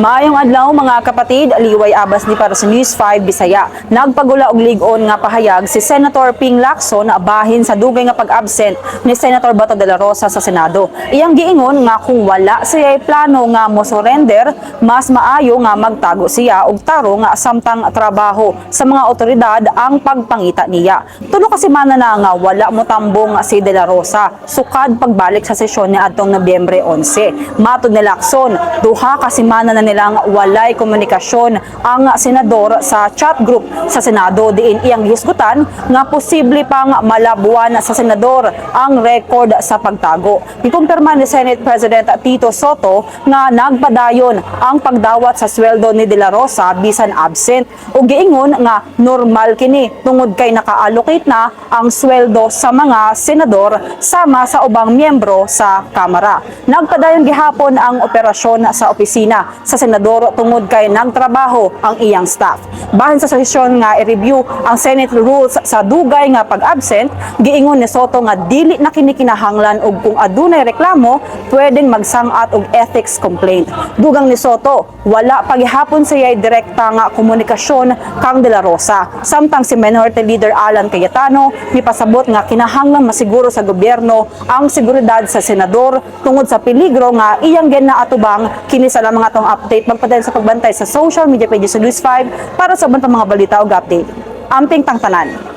Maayong adlaw mga kapatid, Liway Abas ni para sa News 5 Bisaya. Nagpagula og ligon nga pahayag si Senator Ping Lacson bahin sa dugay nga pag-absent ni Senator Bato de la Rosa sa Senado. Iyang giingon nga kung wala siya plano nga mo surrender, mas maayo nga magtago siya og taro nga samtang trabaho sa mga otoridad ang pagpangita niya. Tuno kasi mana na nga wala mo tambong si de la Rosa sukad pagbalik sa sesyon ni adtong Nobyembre 11. Matod ni Lacson, duha kasi mana na nilang walay komunikasyon ang senador sa chat group sa Senado diin iyang hisgutan nga posible pang malabuan sa senador ang record sa pagtago. Gikumpirma ni Senate President Tito Soto nga nagpadayon ang pagdawat sa sweldo ni De La Rosa bisan absent ug giingon nga normal kini tungod kay naka-allocate na ang sweldo sa mga senador sama sa ubang miyembro sa Kamara. Nagpadayon gihapon ang operasyon sa opisina sa senador tungod kay nagtrabaho ang iyang staff. Bahin sa sesyon nga i-review ang Senate rules sa dugay nga pag-absent, giingon ni Soto nga dili na kini kinahanglan og kung adunay reklamo, pwedeng magsangat og ethics complaint. Dugang ni Soto, wala pagihapon siya direkta nga komunikasyon kang De La Rosa. Samtang si Minority Leader Alan Cayetano mipasabot nga kinahanglan masiguro sa gobyerno ang seguridad sa senador tungod sa peligro nga iyang ginaatubang kini sa mga tong update magpadayon sa pagbantay sa social media pages sa News 5 para sa ubang mga balita ug update. Amping tangtanan.